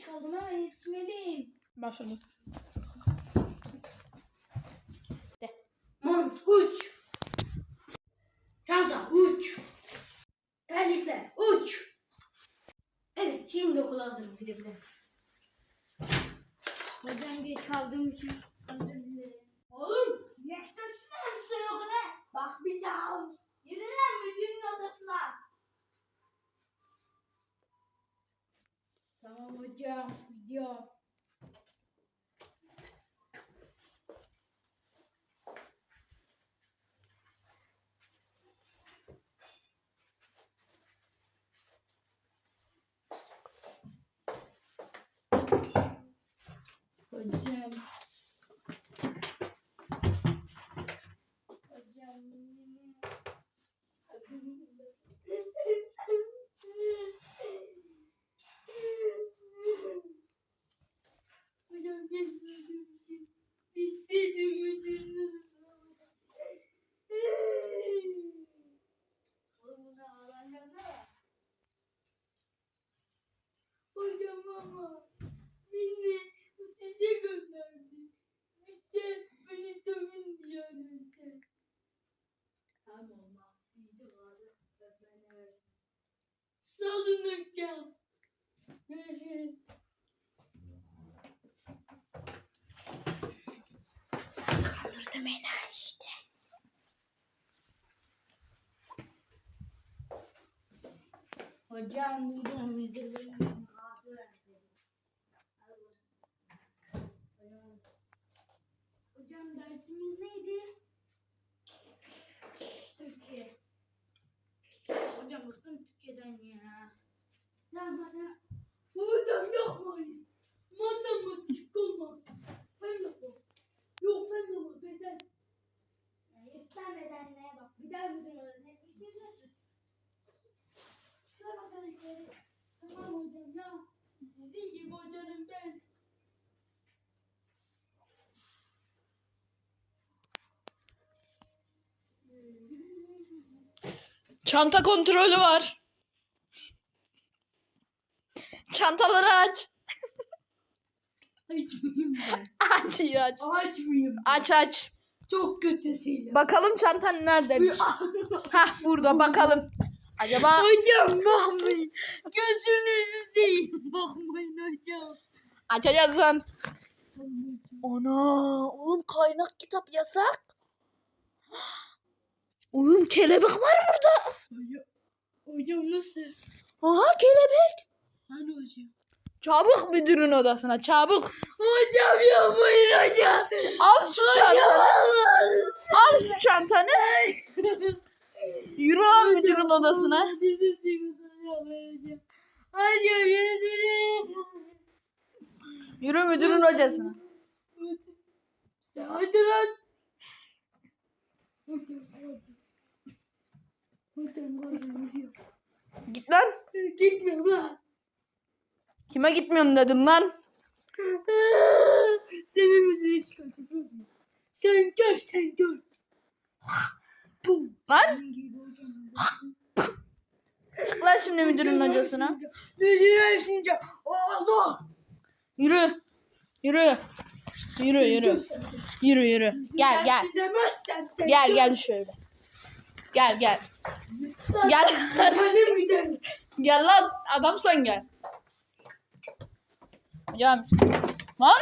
geç kaldım ama yetişmeliyim. Başladım. Mont uç. Çanta uç. Terlikler uç. Evet şimdi okula hazırım gidebilirim. Hocam geç kaldığım için özür dilerim. Oğlum yaşta çıkar mısın okula? Bak bir daha. Yürü lan müdürün odasına. Tamam hocam gidiyor. Hocam. Hocam. Hocam geçmedim ki. Bitmedim müdürüm. Oğlum bunu ağlayana. Hocam ama beni size gönderdi. İşte beni dövün diye öğretti. Tamam affıydı vardı. Öpmene versin. Salın hocam. Görüşürüz. Nasıl kaldırdım enayi işte. Hocam müdür müdürlüğüm Hocam dersimiz neydi? Türkçe. Hocam bıktım Türkçeden ya. Ya bana Hocam yapmayın. Matematik olmaz. Ben yapmam. Yok ben yapmam. Beden. Ya yeter bedenle bak. Bir daha müdür öğretmiştir nasıl? Çıkar bakalım içeri. Tamam hocam ya. Sizin gibi hocanım ben. Çanta kontrolü var. Çantaları aç. Açmayayım ben. Aç iyi aç. Açmayayım. Aç aç. Çok kötüsüyle. Bakalım çantan neredeymiş. Hah burada bakalım. Acaba hocam bakmayın. Gözünüzü seveyim. Bakmayın hocam. açacağız lan. Ana oğlum kaynak kitap yasak. Oğlum kelebek var burada. Hocam, hocam nasıl? Aha kelebek. Hani hocam? Çabuk müdürün odasına çabuk. Hocam yapmayın hocam. Al şu çantanı. Al şu çantanı. Yürü lan müdürün odasına. Yedim. Yürü müdürün hocasına. Hadi lan. Hocam hadi. Hocam hadi gidiyor. Git lan. Gitmiyorum lan. Kime gitmiyorsun dedim lan. Senin müziği çıkartıyorum. Sen gör sen gör. Lan çık lan şimdi müdürün hocasına. Müdür hepsince. Allah. Yürü. Yürü. Yürü yürü. Yürü yürü. Gel gel. Gel gel şöyle. Gel gel. Gel. Gel lan adamsan gel. Hocam. Lan.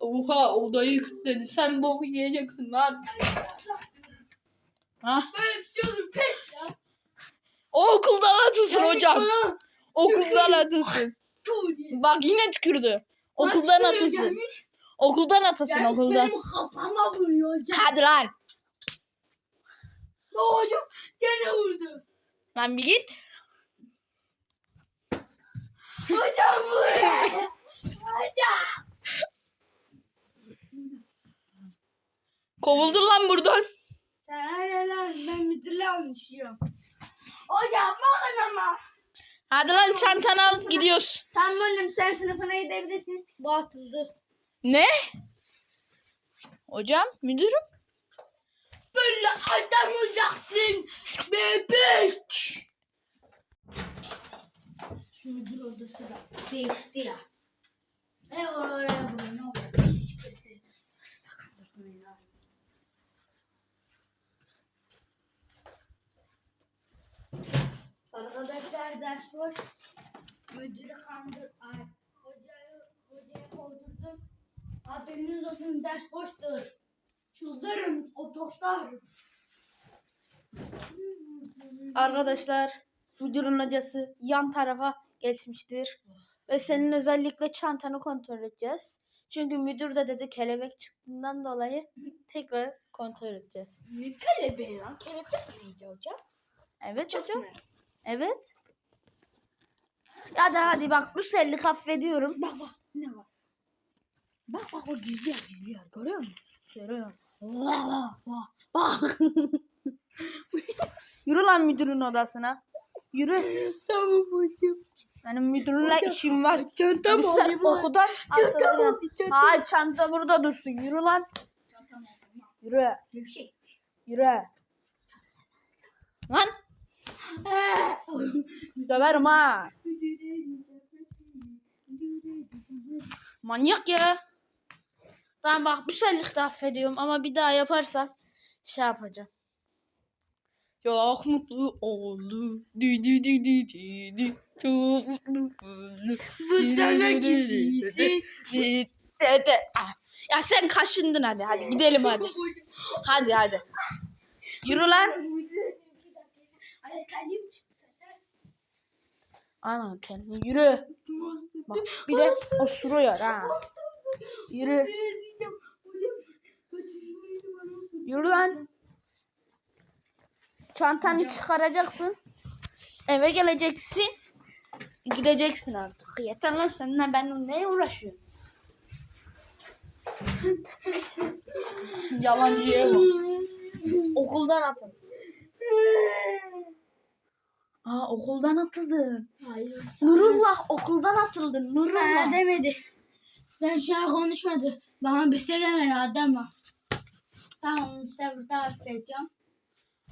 Oha odayı kilitledi. Sen boku yiyeceksin lan. Ha? Böyle bir şey olur pes ya. O okuldan atılsın hocam. Bana tuğ diye. Bak yine tükürdü. Atılsın. gelmiş, Okuldan atılsın gelmiş okuldan. Benim kafama vuruyor hocam. Hadi lan. O hocam gene vurdu. Lan bir git. Hocam vuruyor. hocam. Kovuldun lan buradan. Sen ne lan ben müdürle almışıyorum. Hocam bakın ama. Hadi lan çantanı al gidiyoruz. Tamam oğlum sen sınıfına gidebilirsin. Bu atıldı. Ne? Hocam müdürüm. böyle adam olacaksın bebek. Şu müdür odası da değişti ya. Ne var oraya buraya ne oluyor? Arkadaşlar ders boş. Müdürü kandır. Ay, hocayı, hocaya kovdurdum. Haberiniz olsun ders boştur. Çıldırın o dostlar. Arkadaşlar müdürün hocası yan tarafa geçmiştir. Ve senin özellikle çantanı kontrol edeceğiz. Çünkü müdür de dedi kelebek çıktığından dolayı tekrar kontrol edeceğiz. Ne kelebeği lan? Kelebek miydi hocam? Evet hocam. Evet. Ya da hadi bak bu selli affediyorum. Bak ne var? Bak bak o gizli yer gizli yer görüyor musun? Görüyorum. Bak bak bak. Bak. Yürü lan müdürün odasına. Yürü. tamam hocam. Benim müdürle Hocam, işim var. Çantam Yürü sen okuldan Çantam atılacaksın. oldu. Çantam. Hayır çanta burada dursun. Yürü lan. Yürü. Şey. Yürü. Lan. Döverim ha. Manyak ya. Tamam bak bu seferlik de affediyorum ama bir daha yaparsan şey yapacağım. Çok mutlu oldu. Dü dü dü dü dü dü. Çok mutlu oldu. Bu sana gizlisi. Ah. Ya sen kaşındın hadi hadi gidelim hadi. Hadi hadi. Yürü lan. Ana kendini yürü. Bak bir de osuruyor ha. Yürü. Yürü lan. Çantanı çıkaracaksın. Eve geleceksin. Gideceksin artık. Yeter lan seninle ben neye uğraşıyorum? Yalancıya bak. Okuldan atın. Aa okuldan atıldın. Hayır. Nurullah okuldan atıldın. Sana Nurullah. demedi. Ben şu an konuşmadı. Bana bir şey adam var. Tamam işte burada affedeceğim.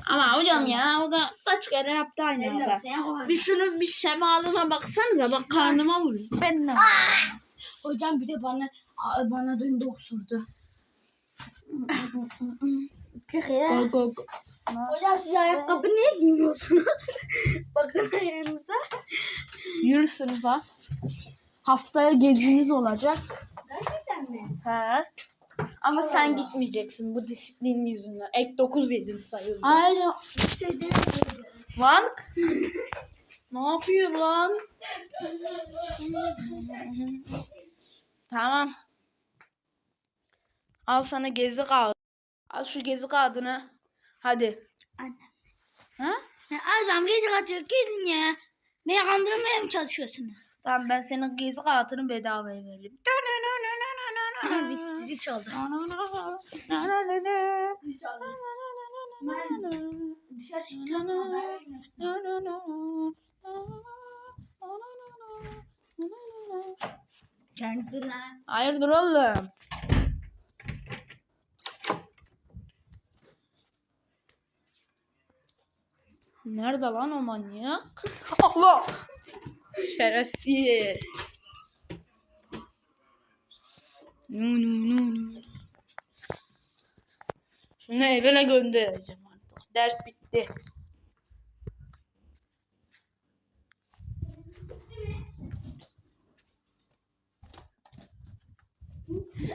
Ama hocam ya o da kaç kere yaptı aynı Ben de hata. seni kovarım. Bir şunun bir şemalına baksanıza bak karnıma vuruyor. Ben ne? Hocam bir de bana bana döndü osurdu. Go go go. Hocam siz ayakkabı niye giymiyorsunuz? Bakın ayağınıza. Yürü sınıfa. Haftaya gezimiz olacak. Gerçekten mi? He. Ama sen gitmeyeceksin bu disiplin yüzünden. Ek 9 yedin sayılacak. Hayır bir şey demedi. Lan. ne yapıyor lan? tamam. Al sana gezi kağıdı. Al şu gezi kağıdını. Hadi. Anne. Ha? Ya hocam gece kaçıyor gidin ya. Beni kandırmaya mı çalışıyorsunuz? Tamam ben senin gezi kağıdını bedavaya veririm. Zil çaldı. Dışarı Kendine. Hayırdır oğlum? Nerede lan o manyak? Allah! Şerefsiz. Nu nu nu nu. Şunu evine göndereceğim artık. Ders bitti.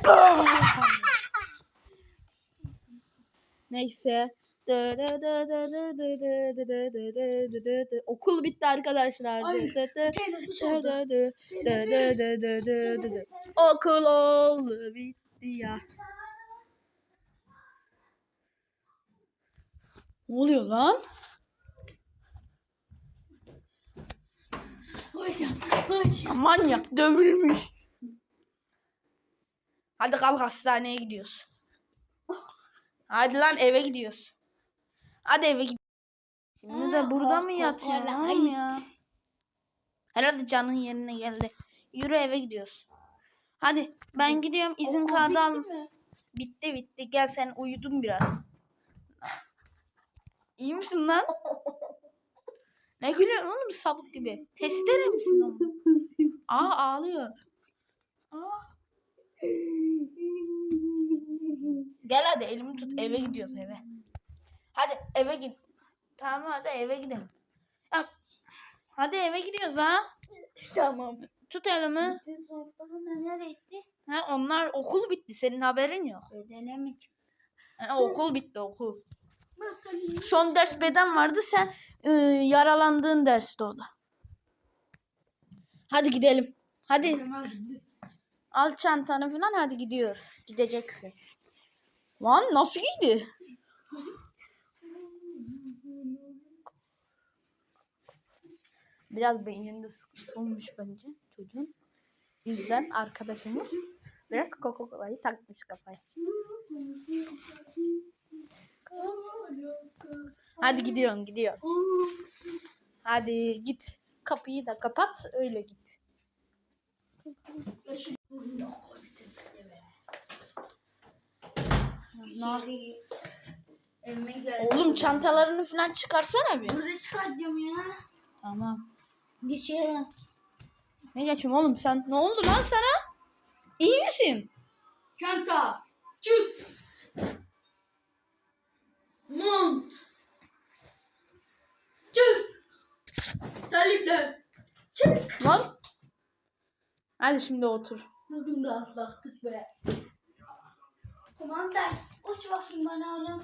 Neyse. Okul bitti arkadaşlar. Okul oldu bitti ya. Ne oluyor lan? Hocam, hocam. Manyak dövülmüş. Hadi kalk hastaneye gidiyoruz. Hadi lan eve gidiyoruz. Hadi eve gidiyoruz. Şimdi de burada mı yatıyor oğlum ya? Herhalde canın yerine geldi. Yürü eve gidiyoruz. Hadi ben gidiyorum izin Okul kağıdı al. Bitti bitti gel sen uyudun biraz. İyi misin lan? ne gülüyorsun oğlum sabuk gibi? Testere misin oğlum? Aa ağlıyor. Aa. Gel hadi elimi tut eve gidiyoruz eve. Hadi eve git. Tamam hadi eve gidelim. Ya, Hadi eve gidiyoruz ha. Tamam. Tut elimi. Bütün sınıfların neler etti? Ha, onlar okul bitti senin haberin yok. Bedene mi çıktı? Ha, okul bitti okul. Bakalım. Son ders beden vardı sen e, yaralandığın derste o da. Hadi gidelim. Hadi al çantanı falan hadi gidiyor. Gideceksin. Lan nasıl giydi? Biraz beyninde sıkıntı olmuş bence çocuğun. Yüzden arkadaşımız biraz Coca-Cola'yı takmış kafaya. Hadi gidiyorsun gidiyor. Hadi git. Kapıyı da kapat öyle git. Geldim. Oğlum çantalarını falan çıkarsana bir. Burada çıkartacağım ya. Tamam. Geçelim. Ne geçim oğlum sen? Ne oldu lan sana? İyi misin? Çanta. Çık. Mont. Çık. Terlikler. Çık. Lan. Hadi şimdi otur. Bugün de atlattık be. Kumandan uç bakayım bana oğlum.